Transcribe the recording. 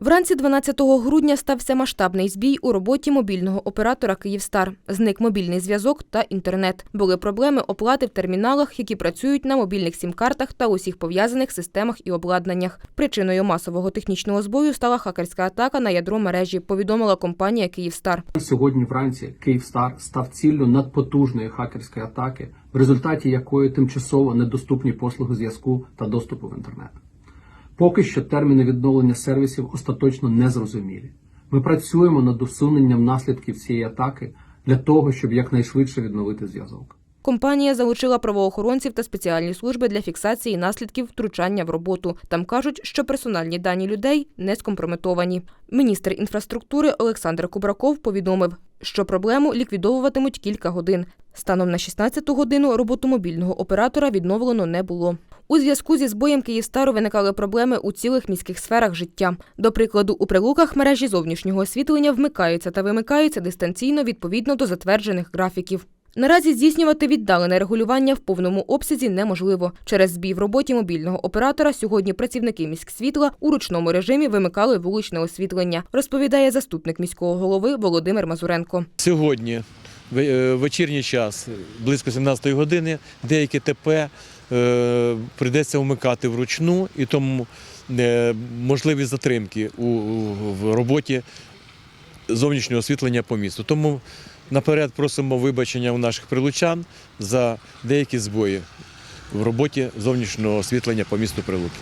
Вранці 12 грудня стався масштабний збій у роботі мобільного оператора Київстар. Зник мобільний зв'язок та інтернет. Були проблеми оплати в терміналах, які працюють на мобільних сім-картах та усіх пов'язаних системах і обладнаннях. Причиною масового технічного збою стала хакерська атака на ядро мережі, повідомила компанія Київстар. Сьогодні вранці Київстар став ціллю надпотужної хакерської атаки, в результаті якої тимчасово недоступні послуги зв'язку та доступу в інтернет. Поки що терміни відновлення сервісів остаточно не зрозумілі. Ми працюємо над усуненням наслідків цієї атаки для того, щоб якнайшвидше відновити зв'язок. Компанія залучила правоохоронців та спеціальні служби для фіксації наслідків втручання в роботу. Там кажуть, що персональні дані людей не скомпрометовані. Міністр інфраструктури Олександр Кубраков повідомив, що проблему ліквідовуватимуть кілька годин. Станом на 16-ту годину роботу мобільного оператора відновлено не було. У зв'язку зі збоєм Київстару виникали проблеми у цілих міських сферах життя. До прикладу, у прилуках мережі зовнішнього освітлення вмикаються та вимикаються дистанційно відповідно до затверджених графіків. Наразі здійснювати віддалене регулювання в повному обсязі неможливо. Через збій в роботі мобільного оператора сьогодні працівники міськсвітла у ручному режимі вимикали вуличне освітлення, розповідає заступник міського голови Володимир Мазуренко. Сьогодні ве- е, вечірній час, близько 17 години, деякі ТП прийдеться вмикати вручну, і тому е, можливі затримки у, роботі зовнішнього освітлення по місту. Тому наперед просимо вибачення у наших прилучан за деякі збої в роботі зовнішнього освітлення по місту Прилуки.